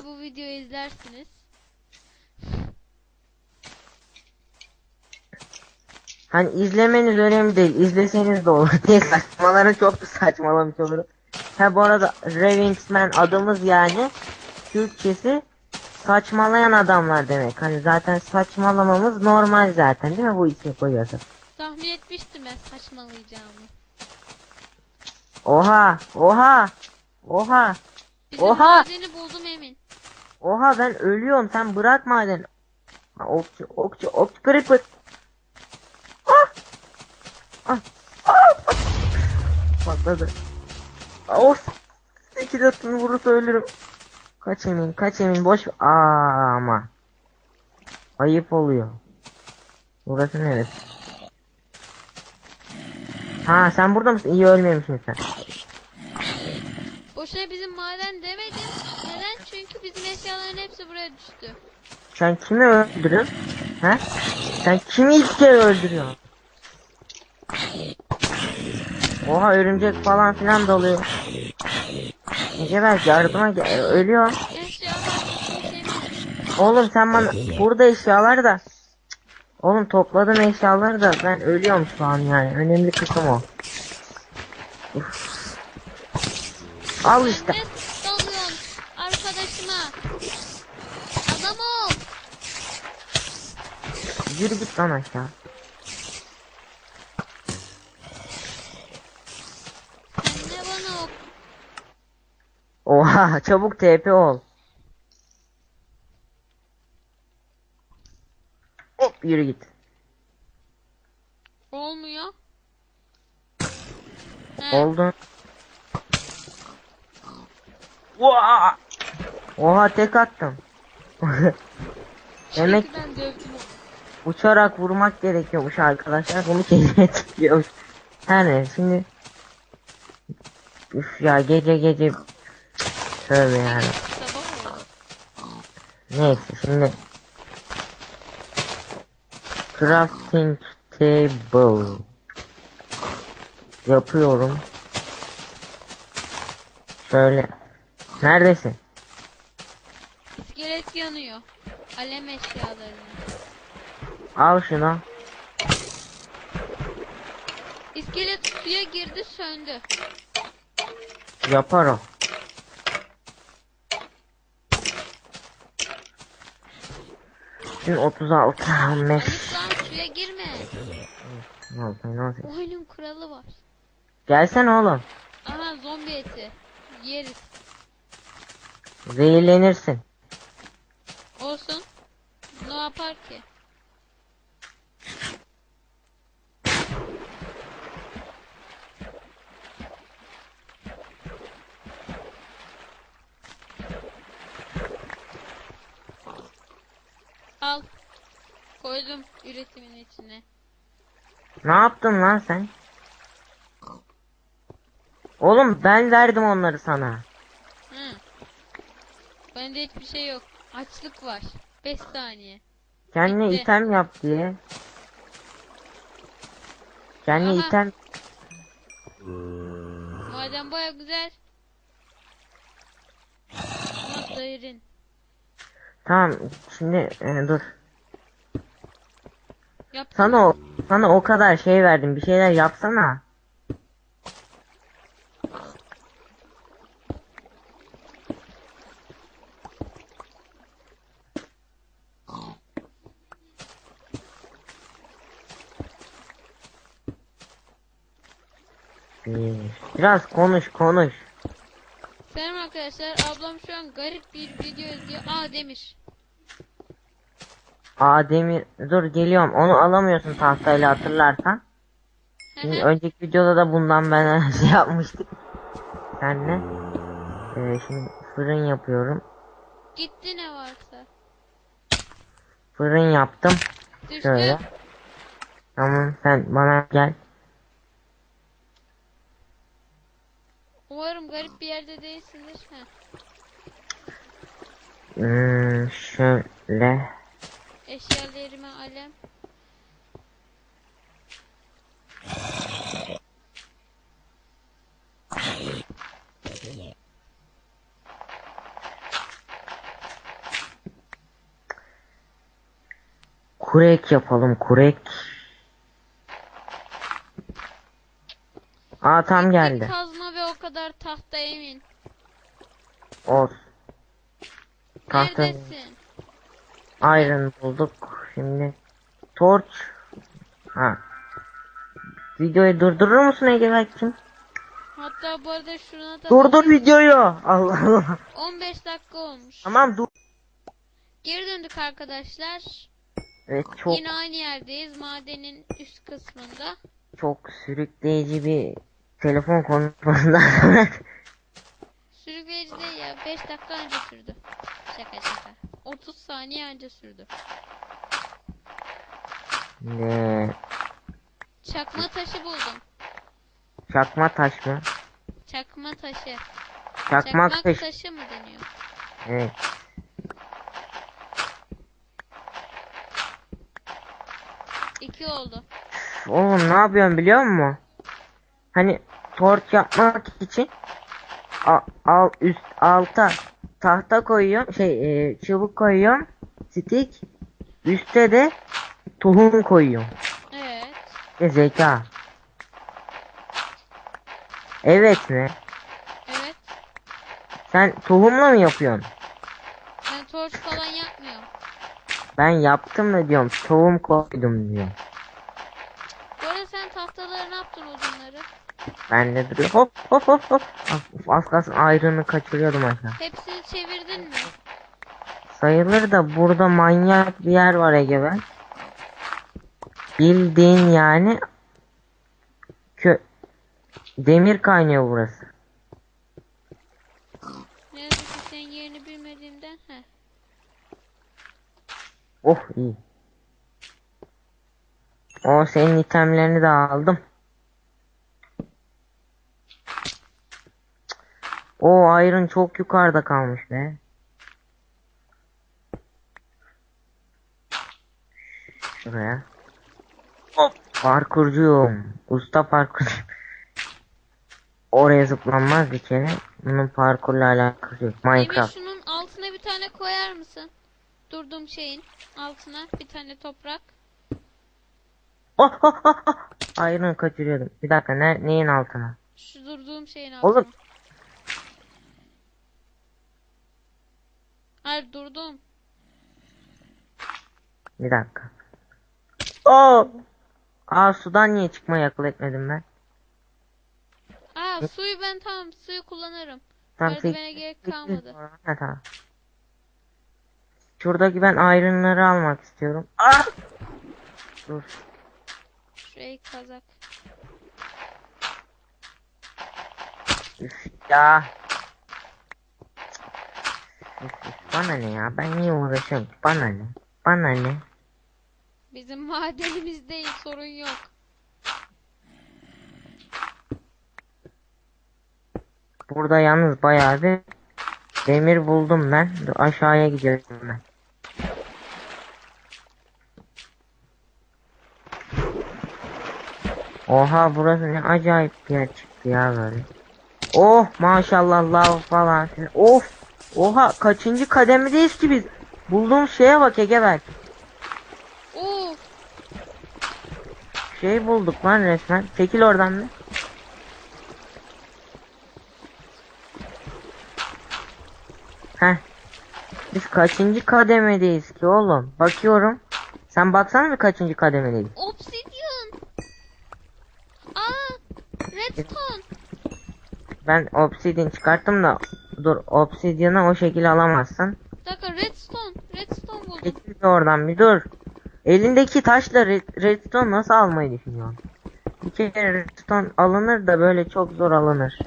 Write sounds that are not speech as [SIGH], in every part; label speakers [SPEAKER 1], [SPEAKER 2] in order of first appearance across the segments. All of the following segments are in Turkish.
[SPEAKER 1] belki bu videoyu izlersiniz.
[SPEAKER 2] Hani izlemeniz önemli değil. İzleseniz de olur [LAUGHS] diye saçmalara çok saçmalamış olurum. Ha bu arada Ravingsman adımız yani Türkçesi saçmalayan adamlar demek. Hani zaten saçmalamamız normal zaten değil mi bu ismi koyuyorsak.
[SPEAKER 1] Tahmin etmiştim ben saçmalayacağımı.
[SPEAKER 2] Oha! Oha! Oha!
[SPEAKER 1] Bizim
[SPEAKER 2] Oha!
[SPEAKER 1] madeni buldum Emin.
[SPEAKER 2] Oha ben ölüyorum sen bırak maden. Okçu okçu okçu creeper. Ah! Ah! Ah! Patladı. Of! İki atını vurursa ölürüm. Kaç emin kaç emin boş. Aa ama. Ayıp oluyor. Burası neresi? Ha sen burada mısın? İyi ölmemişsin sen.
[SPEAKER 1] Boşuna bizim maden demedim. Neden? Çünkü bizim eşyaların hepsi buraya düştü.
[SPEAKER 2] Sen kimi öldürüyorsun? Ha? Sen kimi ilk kere öldürüyorsun? Oha örümcek falan filan doluyor. Geber yardıma gel ölüyor.
[SPEAKER 1] Düşmüş
[SPEAKER 2] Oğlum sen bana burada eşyalar da. Oğlum topladım eşyaları da ben ölüyorum şu an yani. Önemli kısım o. Uf. Al işte.
[SPEAKER 1] Dalıyorsun arkadaşıma? Adam ol.
[SPEAKER 2] Yürü git lan aşağı.
[SPEAKER 1] Sen ne bana ok?
[SPEAKER 2] Oha çabuk TP ol. Hop yürü git.
[SPEAKER 1] Olmuyor. He,
[SPEAKER 2] Oldu. Oha! Oha tek attım. Demek
[SPEAKER 1] çünkü ben dövdüm onu.
[SPEAKER 2] uçarak vurmak gerekiyormuş arkadaşlar. Bunu kendine çıkıyormuş. Her neyse şimdi Üf ya gece gece Tövbe yani.
[SPEAKER 1] Sabah oldu.
[SPEAKER 2] Neyse şimdi Crafting table Yapıyorum Şöyle Neredesin?
[SPEAKER 1] İskelet yanıyor. Alem eşyalarını.
[SPEAKER 2] Al şunu
[SPEAKER 1] İskelet suya girdi söndü.
[SPEAKER 2] Yapar o Şimdi 36 15
[SPEAKER 1] Ayıp lan suya girme.
[SPEAKER 2] Ne oldu, ne oldu?
[SPEAKER 1] Oyunun kuralı var.
[SPEAKER 2] Gelsene oğlum
[SPEAKER 1] Aha zombi eti. Yeriz.
[SPEAKER 2] Zehirlenirsin
[SPEAKER 1] Olsun. Ne yapar ki? Al. Koydum üretimin içine.
[SPEAKER 2] Ne yaptın lan sen? Oğlum ben verdim onları sana.
[SPEAKER 1] Bende hiçbir şey yok. Açlık var. 5 saniye.
[SPEAKER 2] Kendine
[SPEAKER 1] Bitti.
[SPEAKER 2] item yap diye. Kendine
[SPEAKER 1] Aha.
[SPEAKER 2] item
[SPEAKER 1] Madem baya güzel. Ama derin.
[SPEAKER 2] Tamam şimdi e, dur.
[SPEAKER 1] Yaptım.
[SPEAKER 2] Sana o sana o kadar şey verdim. Bir şeyler yapsana. Biraz konuş konuş.
[SPEAKER 1] Selam arkadaşlar. Ablam şu an garip bir video izliyor. Aa Demir.
[SPEAKER 2] Aa demir dur geliyorum. Onu alamıyorsun tahtayla hatırlarsan. Şimdi önceki videoda da bundan ben [LAUGHS] şey yapmıştık. Senle. Ee, şimdi fırın yapıyorum.
[SPEAKER 1] Gitti ne varsa.
[SPEAKER 2] Fırın yaptım.
[SPEAKER 1] Düştü.
[SPEAKER 2] Şöyle. Tamam sen bana gel.
[SPEAKER 1] Umarım garip bir yerde değilsindir. Heh.
[SPEAKER 2] Hmm, şöyle.
[SPEAKER 1] Eşyalarıma alem.
[SPEAKER 2] Kurek yapalım kurek. Aa tam geldi.
[SPEAKER 1] Kaz kadar tahta emin.
[SPEAKER 2] Olsun. Tahta
[SPEAKER 1] Neredesin?
[SPEAKER 2] iron bulduk. Şimdi torch. Ha. Videoyu durdurur musun Egeberk'cim?
[SPEAKER 1] Hatta bu arada şuna da
[SPEAKER 2] Durdur videoyu. Allah Allah.
[SPEAKER 1] 15 dakika olmuş.
[SPEAKER 2] Tamam dur.
[SPEAKER 1] Geri döndük arkadaşlar.
[SPEAKER 2] Evet çok
[SPEAKER 1] Yine aynı yerdeyiz. Madenin üst kısmında.
[SPEAKER 2] çok sürükleyici bir telefon konuşmasından sonra
[SPEAKER 1] Sürükleyici değil ya. 5 dakika önce sürdü. Şaka şaka. 30 saniye önce sürdü.
[SPEAKER 2] ne
[SPEAKER 1] Çakma taşı buldum.
[SPEAKER 2] çakma taş mı?
[SPEAKER 1] Çakma taşı.
[SPEAKER 2] Çakmak
[SPEAKER 1] Çakmak
[SPEAKER 2] taş.
[SPEAKER 1] taşı mı deniyor?
[SPEAKER 2] Evet.
[SPEAKER 1] İki oldu.
[SPEAKER 2] Oğlum ne yapıyorsun biliyor musun? Hani torç yapmak için al, al üst alta tahta koyuyorum şey e, çubuk koyuyorum stick üstte de tohum koyuyorum.
[SPEAKER 1] Evet.
[SPEAKER 2] E, zeka. Evet mi?
[SPEAKER 1] Evet.
[SPEAKER 2] Sen tohumla mı yapıyorsun?
[SPEAKER 1] Ben torç falan yapmıyorum.
[SPEAKER 2] Ben yaptım mı diyorum tohum koydum diyor.
[SPEAKER 1] Bu arada sen tahtaları ne yaptın odunları?
[SPEAKER 2] Ben de duruyor hop hop hop hop. Az, az kalsın ayrını kaçırıyordum aşağı.
[SPEAKER 1] Hepsini çevirdin mi?
[SPEAKER 2] Sayılır da burada manyak bir yer var Egemen. Bildiğin yani kö demir kaynıyor burası.
[SPEAKER 1] Ne yazık ki senin yerini bilmediğimden. Heh.
[SPEAKER 2] Oh iyi. O senin itemlerini de aldım. O iron çok yukarıda kalmış be. Şuraya. Hop. Parkurcuyum. Usta parkurcu. Oraya zıplanmaz bir kere. Bunun parkurla alakası yok.
[SPEAKER 1] Emir
[SPEAKER 2] Minecraft.
[SPEAKER 1] şunun altına bir tane koyar mısın? Durduğum şeyin altına bir tane toprak.
[SPEAKER 2] Oh, oh, oh, oh. Iron kaçırıyordum. Bir dakika ne, neyin altına?
[SPEAKER 1] Şu durduğum şeyin altına.
[SPEAKER 2] Oğlum.
[SPEAKER 1] Hayır durdum.
[SPEAKER 2] Bir dakika. Oo. Aa sudan niye çıkmayı akıl etmedim ben?
[SPEAKER 1] Aa suyu ben tamam suyu kullanırım.
[SPEAKER 2] Tamam,
[SPEAKER 1] Merdivene gerek kalmadı.
[SPEAKER 2] Ha, tamam. Şuradaki ben ayrınları almak istiyorum. Aa! Dur.
[SPEAKER 1] Şurayı kazak.
[SPEAKER 2] Üf ya. Üf, üf, bana ne ya? Ben niye uğraşıyorum? Bana ne? Bana ne?
[SPEAKER 1] Bizim madenimiz değil sorun yok.
[SPEAKER 2] Burada yalnız bayağı bir demir buldum ben. Aşağıya gidiyorum ben. Oha burası ne acayip bir yer çıktı ya böyle. Oh maşallah lav falan. Of. Oha kaçıncı kademedeyiz ki biz? Bulduğum şeye bak Egeber.
[SPEAKER 1] Oo
[SPEAKER 2] Şey bulduk lan resmen. Çekil oradan bir. Heh. Biz kaçıncı kademedeyiz ki oğlum? Bakıyorum. Sen baksana bir kaçıncı kademedeyiz.
[SPEAKER 1] obsidian. Aa redstone.
[SPEAKER 2] Ben obsidian çıkarttım da dur obsidian'ı o şekilde alamazsın.
[SPEAKER 1] Bir dakika redstone. Redstone buldum.
[SPEAKER 2] Bir oradan bir dur. Elindeki taşla red- redstone nasıl almayı düşünüyorsun? Bir kere redstone alınır da böyle çok zor alınır.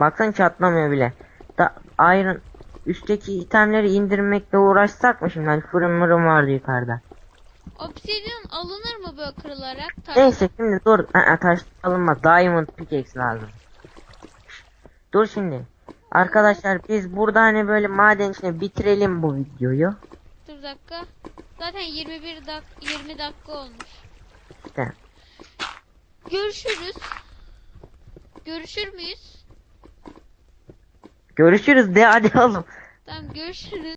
[SPEAKER 2] Baksan çatlamıyor bile. Da iron üstteki itemleri indirmekle uğraşsak mı şimdi? Hani fırın mırın vardı yukarıda.
[SPEAKER 1] Obsidian alınır mı böyle kırılarak? Taş-
[SPEAKER 2] Neyse şimdi dur. Aa, taş alınmaz. Diamond pickaxe lazım. Dur şimdi. Arkadaşlar biz burada hani böyle maden içine bitirelim bu videoyu.
[SPEAKER 1] Dur dakika. Zaten 21 dak 20 dakika olmuş.
[SPEAKER 2] İşte.
[SPEAKER 1] Görüşürüz. Görüşür müyüz?
[SPEAKER 2] Görüşürüz de hadi oğlum.
[SPEAKER 1] Tamam görüşürüz.